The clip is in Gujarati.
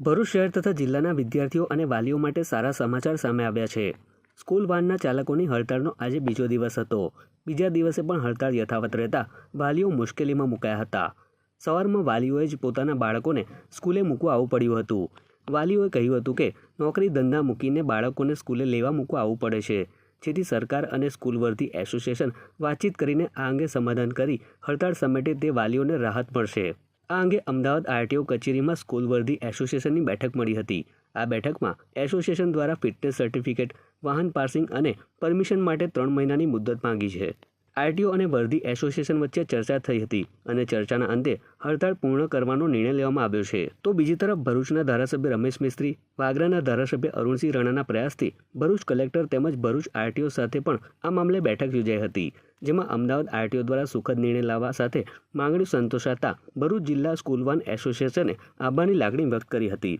ભરૂચ શહેર તથા જિલ્લાના વિદ્યાર્થીઓ અને વાલીઓ માટે સારા સમાચાર સામે આવ્યા છે. સ્કૂલ વાનના ચાલકોની હડતાળનો આજે બીજો દિવસ હતો. બીજા દિવસે પણ હડતાળ યથાવત રહેતા વાલીઓ મુશ્કેલીમાં મુકાયા હતા. સવારમાં વાલીઓએ જ પોતાના બાળકોને સ્કૂલે મૂકવા આવવું પડ્યું હતું. વાલીઓએ કહ્યું હતું કે, નોકરી ધંધા મૂકીને બાળકોને સ્કૂલે લેવા મૂકવા આવવું પડે છે. જેથી સરકાર અને સ્કૂલ વર્ધી એસોસિએશન વાતચીત કરીને આ અંગે સમાધાન કરી હડતાળ સમેટે તે વાલીઓને રાહત મળશે. આ અંગે અમદાવાદ આરટીઓ કચેરીમાં સ્કૂલ વર્ધી એસોસિએશનની બેઠક મળી હતી. આ બેઠકમાં એસોસિએશન દ્વારા ફિટનેસ સર્ટિફિકેટ, વાહન પાર્સિંગ અને પરમિશન માટે ત્રણ મહિનાની મુદત માંગી છે. આરટીઓ અને વર્ધી એસોસિએશન વચ્ચે ચર્ચા થઈ હતી અને ચર્ચાના અંતે હડતાળ પૂર્ણ કરવાનો નિર્ણય લેવામાં આવ્યો છે. તો બીજી તરફ ભરૂચના ધારાસભ્ય રમેશ મિસ્ત્રી, વાગરાના ધારાસભ્ય અરુણસિંહ રાણાના પ્રયાસથી ભરૂચ કલેક્ટર તેમજ ભરૂચ આરટીઓ સાથે પણ આ મામલે બેઠક યોજાઈ હતી, જેમાં અમદાવાદ આરટીઓ દ્વારા સુખદ નિર્ણય લાવવા સાથે માંગણીઓ સંતોષાતા ભરૂચ જિલ્લા સ્કૂલ વાન એસોસિએશને આભારની લાગણી વ્યક્ત કરી હતી.